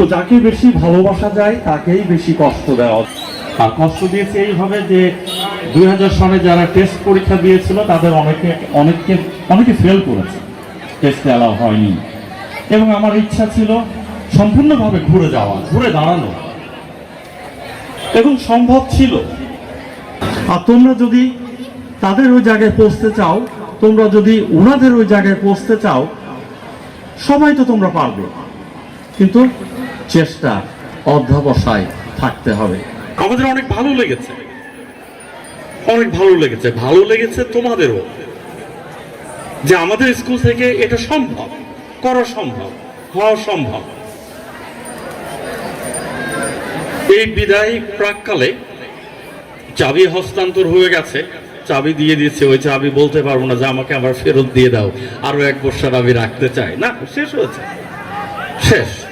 তো যাকে বেশি ভালোবাসা যায় তাকেই বেশি কষ্ট দেওয়া আর কষ্ট দিয়েছে এইভাবে যে দুই হাজার সালে যারা টেস্ট পরীক্ষা দিয়েছিল তাদের অনেকে অনেককে অনেকে ফেল করেছে। টেস্টে অ্যালাউ হয়নি। এবং আমার ইচ্ছা ছিল সম্পূর্ণভাবে ঘুরে যাওয়া ঘুরে দাঁড়ানো। এবং সম্ভব ছিল। আর তোমরা যদি তাদের ওই জায়গায় পৌঁছতে চাও তোমরা যদি ওনাদের ওই জায়গায় পৌঁছতে চাও সবাই তো তোমরা পারবে। কিন্তু চেষ্টা অধ্যাবসায় থাকতে হবে। আমাদের অনেক ভালো লেগেছে। অনেক ভালো লেগেছে। ভালো লেগেছে তোমাদেরও। যে আমাদের স্কুল থেকে এটা সম্ভব, করা সম্ভব, হওয়া সম্ভব। এই বিদায় প্রাককালে চাবি হস্তান্তর হয়ে গেছে। চাবি দিয়ে দিচ্ছে ওই চাবি বলতে পারব না যে আমাকে আবার ফেরত দিয়ে দাও। আরও এক বছর আমি রাখতে চাই। না, শেষ হয়েছে। শেষ।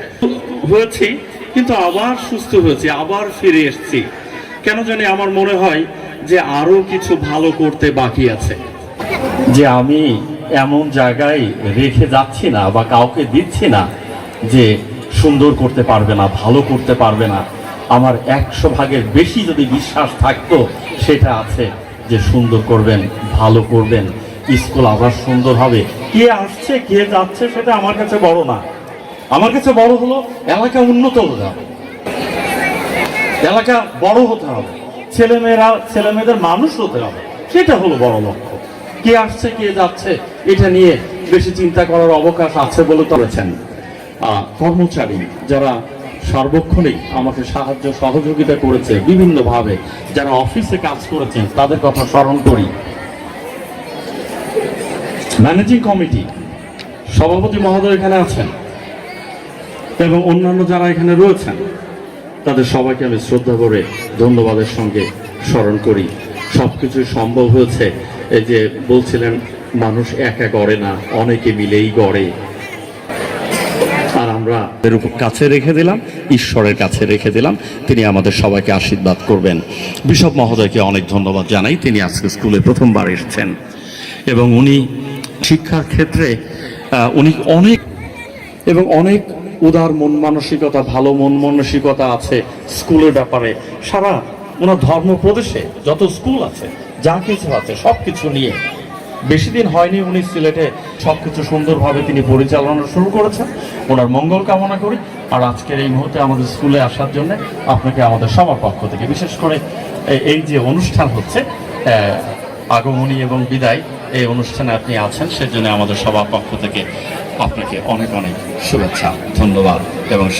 হয়েছি, কিন্তু আবার সুস্থ হয়েছি, আবার ফিরে এসেছি। কেন জানি আমার মনে হয় যে আরও কিছু ভালো করতে বাকি আছে। যে আমি এমন জায়গায় রেখে যাচ্ছি না বা কাউকে দিচ্ছি না যে সুন্দর করতে পারবে না, ভালো করতে পারবে না। আমার একশো ভাগের বেশি যদি বিশ্বাস থাকতো, সেটা আছে যে সুন্দর করবেন, ভালো করবেন, স্কুল আবার সুন্দর হবে। কে আসছে, কে যাচ্ছে, সেটা আমার কাছে বড় না। আমার কাছে বড় হলো, এলাকা উন্নত হতে হবে। এলাকা বড় হতে হবে। ছেলেমেয়েরা ছেলে মেয়েদের মানুষ হতে হবে। সেটা হলো বড় লক্ষ্য। কে আসছে, কে যাচ্ছে, এটা নিয়ে বেশি চিন্তা করার অবকাশ আছে বলে করেছেন কর্মচারী যারা সার্বক্ষণিক আমাকে সাহায্য, সহযোগিতা করেছে বিভিন্নভাবে, যারা অফিসে কাজ করেছেন, তাদের কথা স্মরণ করি। ম্যানেজিং কমিটি, সভাপতি মহোদয় এখানে আছেন। এবং অন্যান্য যারা এখানে রয়েছেন, তাদের সবাইকে আমি শ্রদ্ধা করে ধন্যবাদের সঙ্গে স্মরণ করি। সব কিছুই সম্ভব হয়েছে। এই যে বলছিলেন, মানুষ একা গড়ে না, অনেকে মিলেই গড়ে। আর আমরা এর উপর কাছে রেখে দিলাম, ঈশ্বরের কাছে রেখে দিলাম। তিনি আমাদের সবাইকে আশীর্বাদ করবেন। বিশপ মহোদয়কে অনেক ধন্যবাদ জানাই, তিনি আজকে স্কুলে প্রথমবার এসেছেন। এবং উনি শিক্ষার ক্ষেত্রে উনি অনেক এবং অনেক উদার মন মানসিকতা, ভালো মন মানসিকতা আছে স্কুলের ব্যাপারে। সারা ওনার ধর্ম প্রদেশে যত স্কুল আছে, যা কিছু আছে সব কিছু নিয়ে। বেশি দিন হয়নি উনি সিলেটে সব কিছু সুন্দরভাবে তিনি পরিচালনা শুরু করেছেন। ওনার মঙ্গল কামনা করি। আর আজকের এই মুহূর্তে আমাদের স্কুলে আসার জন্য আপনাকে আমাদের সবার পক্ষ থেকে বিশেষ করে এই- এই যে অনুষ্ঠান হচ্ছে আগমনী এবং বিদায় এই অনুষ্ঠানে আপনি আছেন, সেজন্য আমাদের সবার পক্ষ থেকে আপনাকে অনেক অনেক শুভেচ্ছা, ধন্যবাদ এবং